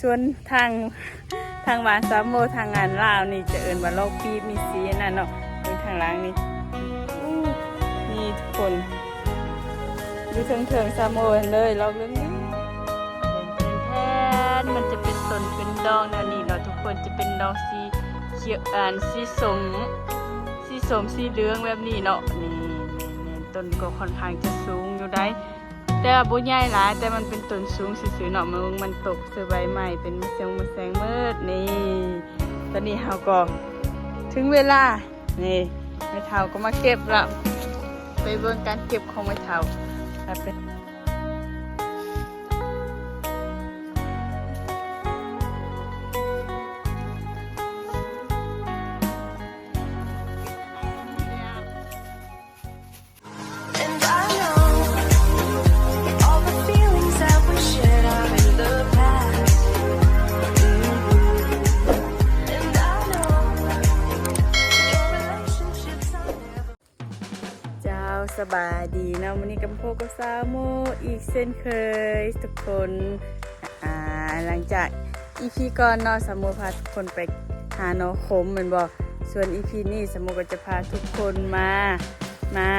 ส่วนทางทางบ้านสามโมทางงานลาวนี่จะเอินว่าโลกปีมีสีนั่นเนาะเบิ่งทางล่างนี่อู้นี่ทุกคนดูเถิงเถิงๆสามโมเลยลอกเรื่องนี้เป็นแทนมันจะเป็นต้นเป็นดอกแนวนี้เนาะทุกคนจะเป็นดอกสีเขียวอ่านสีสมสีสมสีเหลืองแบบนี้เนาะนี่แม่ต้นก็ค่อนข้างจะสูงอยู่ได้ แต่ว่าบ่ใหญ่หลายแต่มันเป็นต้นสูงซื่อๆเนาะมันมันตกเสื้อใบใหม่เป็นมเสงมะแสงมืดนี่ ตอนนี้เฮาก็ถึงเวลา นี่ไม่เท่าก็มาเก็บละไปเบิ่งการเก็บของไม่เท่าครับเป็ สบายดีเนาะวันนี้กัมโพก็ซาโมอีกเช่นเคยทุกคนอ่าหลังจากอีพีก่อนเนาะสามโมพาทุกคนไปหาเนาะขมเหมือนบอกส่วนอีพีนี้สามโมก็จะพาทุกคนมามา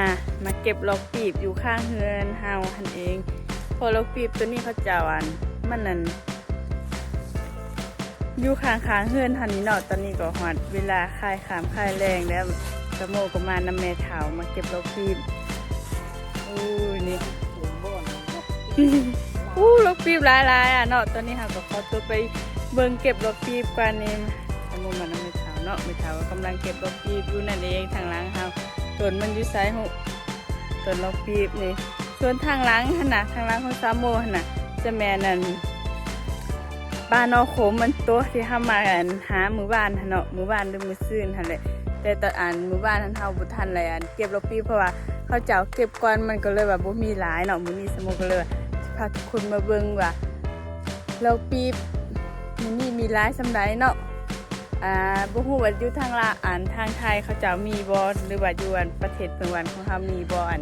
มาเก็บล็อกปีบอยู่ข้างเฮือนเฮาหันเอง พอล็อกปีบตัวนี้เขาจ้าอันมันนั่นอยู่ข้างข้างเฮือนหันนี้เนาะตอนนี้ก็หอดเวลาคลายขามคลายแรงแล้วสมโมก็มานำแม่เถามาเก็บล็อกปีบ อู้ล็อกปีบหลายๆอะเนาะตอนนี้เฮาก็ขอตัวไปเบิ่งเก็บล็อกปีบกว่านี้สมโมมานำแม่เถาเนาะแม่เถาก็กำลังเก็บล็อกปีบอยู่นั่นเองทางหลังเฮาต้นมันอยู่ไซหุต้นลอกปีบนี่ส่วนทางหล้างหันนะทางหล้างของซามโมหันนะจะแม่นั่นบ้านนอกโขมมันตัวที่ห้ามาอันหามือบ้านเนาะหมือบ้านหรือมือซื่นหันเลยแต่ตอนอ่านหมือบ้านทันเฮาบุทันเลยอันเก็บลอกปีบเพราะว่าเขาเจ้าเก็บก่อนมันก็เลยแบบบ่มีหลายเนาะมื้อนี้สมโมก็เลยว่า พาทุกคนมาเบิงว่าลอกปีบมื้อนี้มีหลายสำใดเนาะอ่าบ่ฮู้ว่าอยู่ทางละอันทางไทยเขาเจ้ามีบ่หรือว่าอยู่อันประเทศเพิ่นวันของเฮามีบ่อัน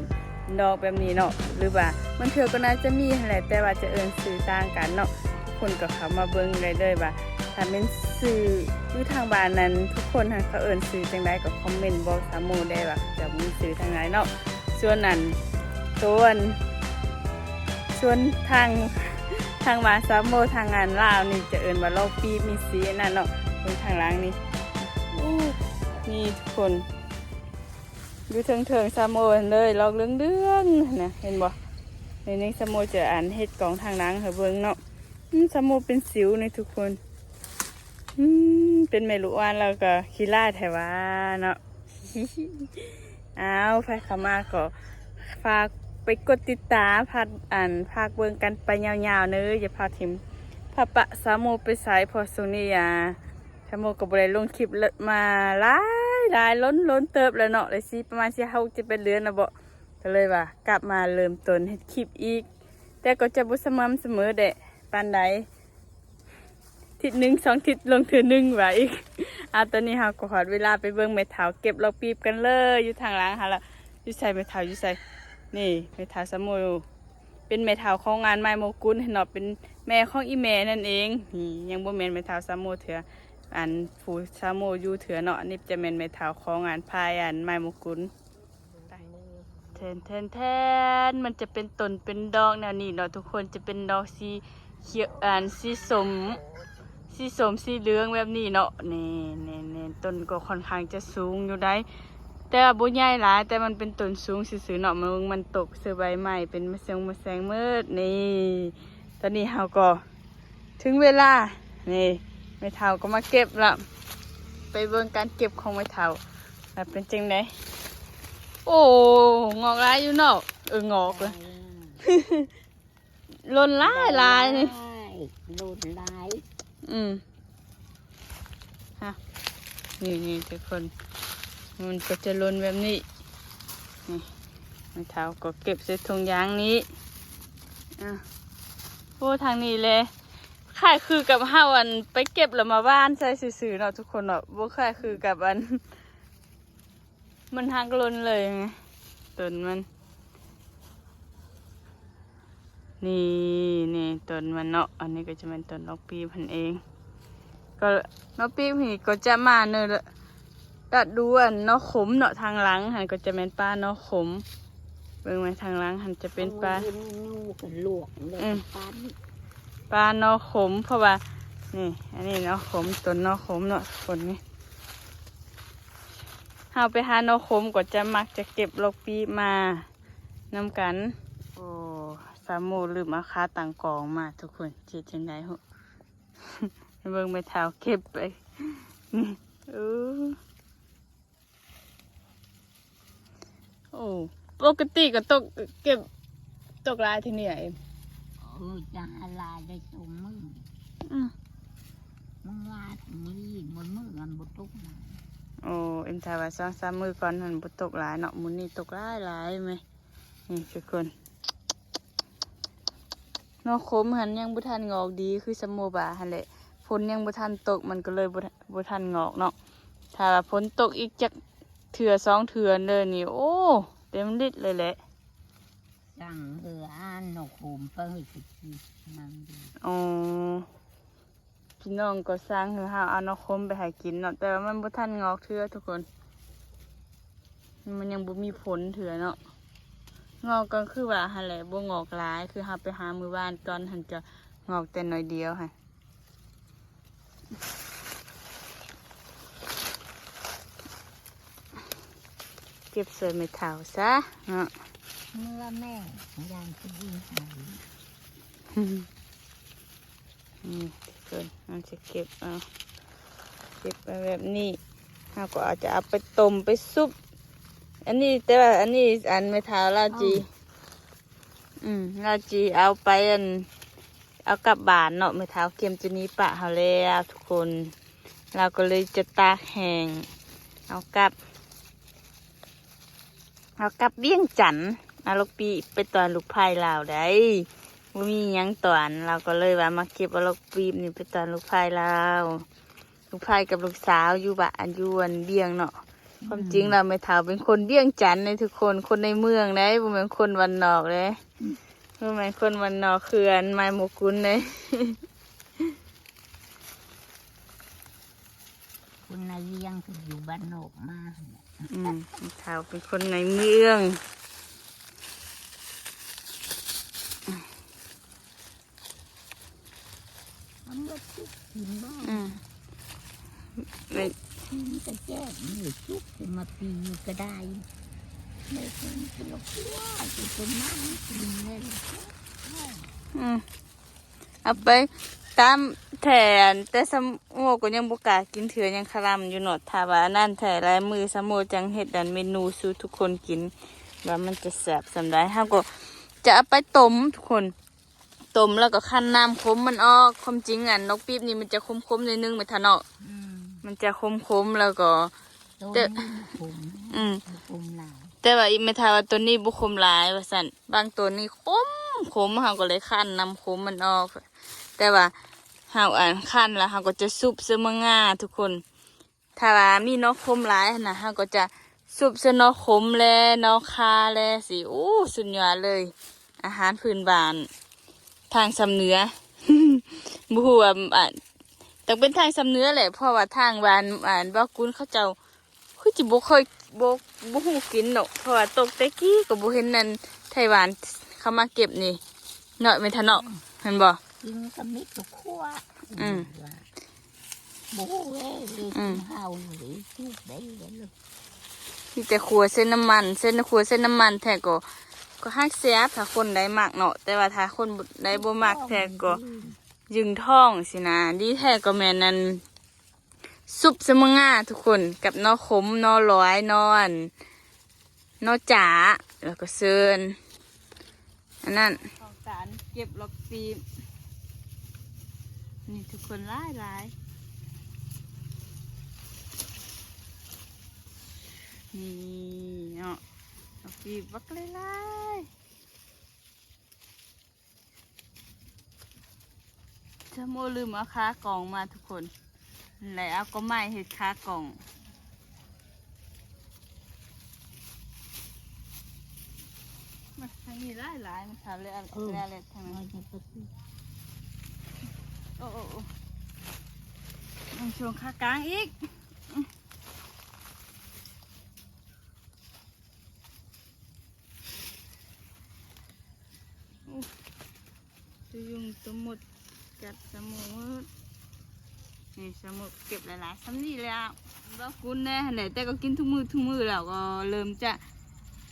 ดอกแบบนี้เนาะหรือว่ามันเถื่อก็น่าจะมีแหละแต่ว่าจะเอิ้นสื่อต่างกันเนาะทุกคนก็เข้ามาเบิ่งได้เลยว่าถ้าเป็นสื่ออยู่ทางบ้านนั้นทุกคนหันเขาเอิ้นสื่อจังไดก็คอมเมนต์บอกสามโมได้ว่าจะมีสื่อทางไหนเนาะส่วนนั้นส่วน ส่วนทางทางบ้านสามโมทางงานลาวนี่จะเอินว่าโลกปีมีสีนั่นเนาะบนทางล่างนี่นี่ทุกคนดูเถิงเถิงซาโมเลยลอกเรื่องเรื่องนะเห็นบ่ในนี้ซาโมจะอ่านเฮ็ดกองทางล่างเหรอเบิ่งเนาะอืมซาโมเป็นสิวในทุกคนอืมเป็นเมลูกอ่านแล้วก็ขี้ล่าแถวว่าเนาะอ้าวไปเข้ามาก็ฝาก ไปกดติดตามพัดอ่านพากเบิ่งกันไปยาวๆเนอะอย่าพาทิมพาปะสามโมไปสายพอสุนียาสามโมกับบริลงคลิปลมาหลายหลายล้นล้นเติบแล้วเนาะเลยสิประมาณสิเฮาจะเป็นเดือนนะบ่ก็เลยว่ากลับมาเริ่มต้นเฮ็ดคลิปอีก แต่ก็จะบ่สม่ำเสมอเดะปานใดทิศหนึ่งสองทิศลงเถือหนึ่งว่าอีกอะตอนนี้เฮาก็หอเวลาไปเบิ่งเม็ดเถาเก็บลอกปีบกันเลย อยู่ทางหล่างหาละอยู่ใส่เม็ดเถาอยู่ใส่ นี่เม็ดเถาสมโมเป็นแม่เฒ่าของงานไม้โมกุลเนาะเป็นแม่ของอีแม่นั่นเองนี่ยังบ่แม่นแม่เฒ่าซาโมเถืออันผู้ซาโมอยู่เถือเนาะนี่จะแม่นแม่เฒ่าของงานพายอันไม้โมกุลแทนแทนแทนมันจะเป็นต้นเป็นดอกแนวนี้เนาะทุกคนจะเป็นดอกสีเขียวอันสีสมสีสมสีเหลืองแบบนี้เนาะนี่นี่นี่ต้นก็ค่อนข้างจะสูงอยู่ได้ แต่ว่าบ่ใหญ่หลายแต่มันเป็นต้นสูงซื่อๆเนาะมันมันตกเสื้อใบใหม่เป็นมะเสงมะแสงมืดนี่ ตอนนี้เฮาก็ ถึงเวลา นี่แม่เฒ่าก็มาเก็บละไปเบิ่งการเก็บของแม่เฒ่าว่าเป็นจังไดโอ้งอกหลายอยู่เนาะเอองอกเลยหล่นหลายหลายนี่ลูดลาย อืมฮะนี่นี่ทุกคน มันก็จะลนแบบนี้นี่รองเท้าก็เก็บใส่ถุงยางนี้อะโอ้ทางนี้เลยค่ายคือกับห้าวันไปเก็บแล้วมาบ้านใส่สื่อๆเนาะทุกคนเนาะบ่ค่ายคือกับอัน มันหักลนเลยไงต้นมัน นี่นี่ต้นมันเนาะอันนี้ก็จะเป็นต้นนกปีพันเอง ก็นกปีผีก็จะมาเนอะ ดัดดูอันนกขมเนาะทางหลังหันก็จะเป็นปลาเนกขม เบิ่งไหมทางหลังหันจะเป็นปลาเอนูกันลวกเลยอืมปันปลานกขมเพราะว่า นี่ อันนี้เนกขมต้นนกขมเนาะคนนี้เฮาไปหานกขมก็จะมักจะเก็บลกปีมานำกัน โอ้สามโมลืมเอาคาต่างกองมาทุกคนเจ็ดจังไดหุเบิ่งไปเท้าเก็บไปนี่เออ โอ้ปกติก็ตกเก็บตกหลายที่เนี่ยเองเออจะหาลายได้สมมืออืมมึงลาดมือมันมือกันบุตุกมาโอ้เอ็มทายว่าสองสามมือก่อนหันบุตกหลายเนาะมุนนี่ตกหลายหลายไหมนี่ทุกคนนอกคมหันยังบุทันงอกดีคือสมโมบาหันแหละฝนยังบุทันตกมันก็เลยบุบุทันงอกเนาะถ้าว่าฝนตกอีกจัก เถื่อสองเถื่อเลยนี่โอ้เต็มลิดเลยแหละสั่งเอออ่านนกโหมเปิ้ลสิกิมันดีอ๋อพี่น้องก็สร้างคือเฮาเอานอกคมไปให้กินเนาะแต่ว่ามันบุทันงอกเถื่อทุกคน มันยังบ่มีผลเถื่อเนาะงอกก็คือว่าหันแหละบ่งอกหลายคือเฮาไปหามือบ้านตอนหันจะงอกแต่น้อยเดียวค่ะ ก็บเศษไม่เท่าซะเนาะเมื่อแม่ยางที่ยิงหายนี่เกินมันจะเก็บเอาเก็บไปแบบนี้เราก็อาจจะเอาไปต้มไปซุป อันนี้แต่ว่าอันนี้อันไม่เท่าลาจี อืมลาจีเอาไปอันเอากลับบ้านเนาะไม่เท้าเค็มจะนี้ปะเขาแล้วทุกคน เราก็เลยจะตากแห้งเอากลับ เอากลับเบี้ยงจันทน์เอาลูกปีไปตอนลูกพายลาวได้ว่ามีหยังตอนเราก็เลยว่ามาเก็บเอาลูกปีบนี่ไปตอนลูกพายลาวลูกพายกับลูกสาวอยู่บ้านอยู่อันเบี้ยงเนาะความจริงเราไม่เท่าเป็นคนเบี้ยงจันทน์ในทุกคนคนในเมืองได้บ่แม่นคนวันนอกเลยทำไมคนวันนอกเขื่อนไม้หมกุลเลยคุณนายเลี้ยงคืออยู่บ้านนอกมา อืมเท้าเป็นคนในเมืองมันก็ชุกกินบ้างอืมไม่กินก็แจ้งนี่ชุกจะมาปีก็ได้ไม่เป็นกิโลกว่าจะเป็นน้ำกินเลยอืม เอาไปตามแถนแต่สมโมก็ยังบุกล้ากินเถื่อยังคลำอยู่เนอดถ้าว่านั่นแถลายมือสมโมจังเห็ดดันเมนูสู่ทุกคนกินว่ามันจะแสบสำได้ห้าก็จะเอาไปต้มทุกคนต้มแล้วก็คั้นน้ำขมมันออกความจริงอะนกปี๊บนี่มันจะคมๆในอยนึงไม่ทันเนาะอืมมันจะคมๆแล้วก็ตัวนี้ผมอืมผมหลายแต่ว่าอีเมทาว่าตัวนี้บุคมหลายว่าสันบางตัวนี้คมขมเขาก็เลยขั้นนำขมมันออก แต่ว่าเขาอ่านขั้นแล้วเขาก็จะซุปเสมง่าทุกคน ถ้าว่ามีนกคมหลายนะเขาก็จะซุปเสนกขมแลนกคาแลสิโอ้สุดยอดเลย อาหารพื้นบ้าน ทางสำเหนือบุหัวาอ่านแต่เป็นทางสำเนือแหละเพราะว่าทางบ้านอ่านว่กุนเขาเจ้าคือจิบุเคยบกบุหูกินเนาะเพราะว่าตกแตะกี้กับบุเห็นนั่นไต้หวันเขามาเก็บนี่เนาะไม่ทันเนาะเห็นบ่ กินก็มิตรขั้วอืมบูเอ้ยเลยอืมเฮาหรือชุบได้เลยลูกมีแต่ครัวเส้นน้ำมัน เส้นครัวเส้นน้ำมันแท้ก็ก็ฮักเสียบถ้าคนได้มากเนาะแต่ว่าถ้าคนบ่ได้บ่มากแท้ก็ยึงท้องสินะดีแท้ก็แม่นนั่นซุปสมง่าทุกคนกับนอขมนอร้อยนอนนอจ๋าแล้วก็เซินอันนั้นของสารเก็บล็อกปีบ นี่ทุกคนร้ายร้ายนี่เนาะล็อกปีบบักเลยร้ายจะโมลืมเอาค้ากล่องมาทุกคนแล้วเอาก็ไม่เห็ดค้ากล่องมาทางนี้หลายหลายมันทำเลยอะไรอะไรทางเอานั้นจะไปซื้อ โอ้โอ้ช่วงขากลางอีกอู้ตัวยุงตัวหมดกัดสมุดนี่สมุดเก็บหลายๆซ้ำนี่แล้วเรากุนแน่ไหนแต่ก็กินทุกมือทุกมือแล้วก็เริ่มจะ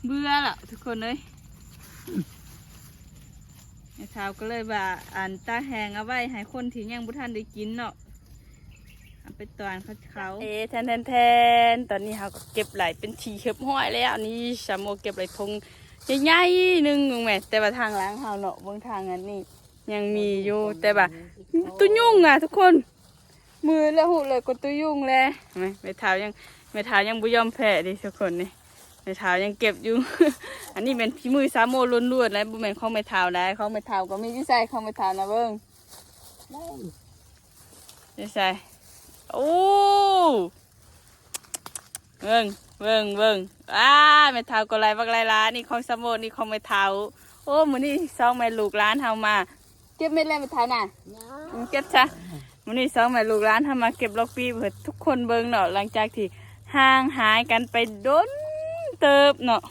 เบื่อแล้วทุกคนเลย ไอ้เท้าก็เลยว่าอันตาแหงเอาไว้ให้คนที่ยังบุทันได้กินเนาะเอาไปตอนเขาเขาเอ๊แทนแทนแทนตอนนี้เขาก็เก็บไหลเป็นทีเข็บห้อยแล้วนี่ชาโมเก็บไหลทงใหญ่ๆหนึ่งงแม่แต่ว่าทางล้างเขาเนาะบื้องทางอันนี้ยังมีอยู่แต่ว่าตัวยุ่งอะทุกคน มือแล้วหูเลยก็ตัวยุ่งแล้วไมไม่เท้ายังไม่เท้ายังบุยอมแพ้ดิทุกคนนี่ ไม่เท้ายังเก็บอยู่ อันนี้เป็นพี่มือสามโมล้วนๆแล้วบุแมนของไม่เท้าได้ของไม่เท้าก็มีที่ใส่ของไม่เท้านะเบิ้งที่ใส่โอ้เบิ้งเบิ้งเบิ้งอ้าไม่เท้าก็ไรบักไรล้านนี่ของสามโมนี่ของไม่เท้าโอ้มือนี่สองแม่ลูกร้านเฮามาเก็บเม็ดแล้ไม่เท้าน่ะเก็บซะมือนี่สองแม่ลูกร้านเฮามาเก็บล็อกปีเพื่อทุกคนเบิ้งเนาะหลังจากที่ห่างหายกันไปโดน เติบเนาะ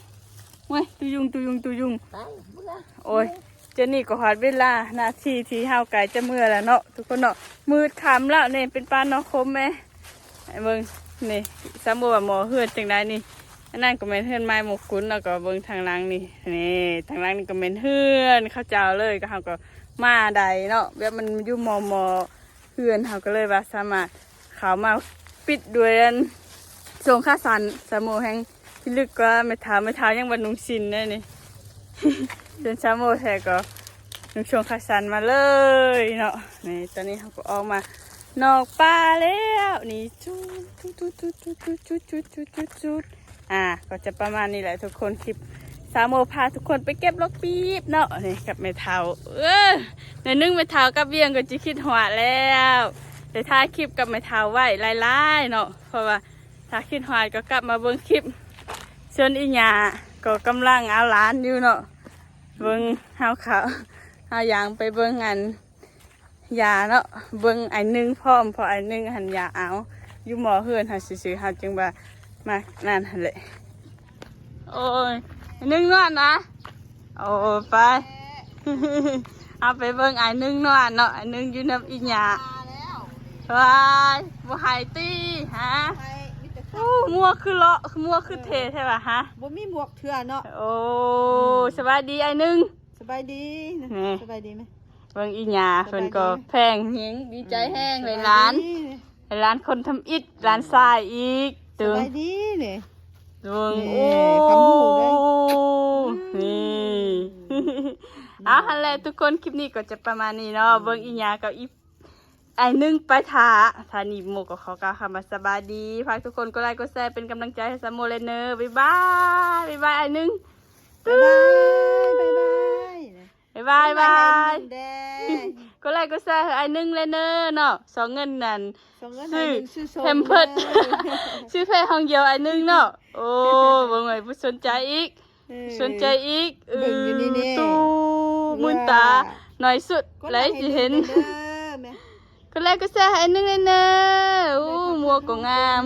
เว้ยตุยุงตุยุงตุยุง ไปเบื่อโอ้ยเจานี่ก็หอดเวลาหนาทีที่เฮาไก่จะเมื่อแล้วเนาะทุกคนเนาะมืดคำแล้วเนี่ยเป็นปลาเนาะคมไหมไอ้เบิ่งนี่สมบูว่าหมอเฮือดจังได้นี่อันนั้นก็เป็นเฮือนไม้หมกขุนแล้วก็เบิ่งทางหล่างนี่นี่ทางหล่างนี่ก็เป็นเฮือนเข้าเจ้าเลยก็เฮาก็มาใดเนาะแบบมันอยู่มอมอเฮือนเฮาก็เลยว่าสามารถเขามาปิดด้วยอันทรงข้าสันสมอแห่ง ที่ลึกก็ไม่เท้าไม่เท้ายังบรรนุงชินได้นี่เดินช้าโมแทก็นุ่งชวงคาสันมาเลยเนาะนี่ตอนนี้เขาก็ออกมานอกป่าแล้วนี่จุดจุดจุดจุดจุดจุดจุดจุดจุดจุดจุดอ่าก็จะประมาณนี้แหละทุกคนคลิปสามโมพาทุกคนไปเก็บลูกปี๊บเนาะนี่กับแม่เทาเออในนึ่งแม่เทากับเบียงก็จะคิดหัวแล้วแต่ถ่ายคลิปกับแม่เทาไว้ไล่ๆเนาะเพราะว่าถ้าคิดหัวก็กลับมาเบิ่งคลิป ส่วนอีหยาก็กำลังเอาหลานอยู่เนาะเบิ่งเฮาเขาเฮาอยางไปเบิ่งอันยาเนาะเบิ่งไอ้หนึงพร้อมเพอไอ้หนึงหันยาเอาอยู่หมอเฮือนเฮาซื่อๆเฮาจึงว่ามานั่นหั่นแหละโอ้ยไอ้หนึงนอนนะโอ้ไปเอาไปเบิ่งไอ้หนึงนอนเนาะไอ้หนึงอยู่นํอีหยาว้ายบ่ใหายตีฮะ ไปมีแต่อู้มัวคือเลาะมัวคือเทใช่ป่ะฮะบ่มีหมวกเถื่อเนาะโอ้สบายดีไอ้หนึง สบายดีนะนี่ สบายดีไหม เบิ่งอีหยาเพิ่นก็สบายดี แพงเฮงดีใจแห้งเลยร้านสบยดีเลยร้านคนทำอิฐร้านทรายอีกสตึงบายดีเนี่ย ตึงนี่โอ้คำหูด้วยนี่ เอาฮันแหละทุกคนคลิปนี้ก็จะประมาณนี้เนาะเบิ่งอีหยากับอี ไอ้หนึงไปทาทานีโมก็ขอกล่าวคำว่าสบายดีฝากทุกคนกดไลค์กดแชร์เป็นกำลังใจให้สามโมเลยเนอบ๊ายบายบ๊ายบายไอ้หนึงบ๊ายบายบ๊ายบายบ๊ายบายบายแดงก็ไลค์ก็แซ่ไอ้หนึ่งเลยเนอะเนาะสองเงินนั่นส่งเงินซื้ให้อหนึ่งซื้อส้มแพมเพิร์ดเลยชื่อเพลงห้องเดียวไอ้หนึ่งเนาะโอ้บ่ไงผู้สนใจอีกเออสนใจอีกเอเบิ่งอยู่นี่แน่ตูมุนตาหน่อยสุดก็ไหลจะเห็น ให้เด้อแม่ก็ไลค์ก็แซ่ไอ้หนึ่งเลยเนอะอู้มัวก็งาม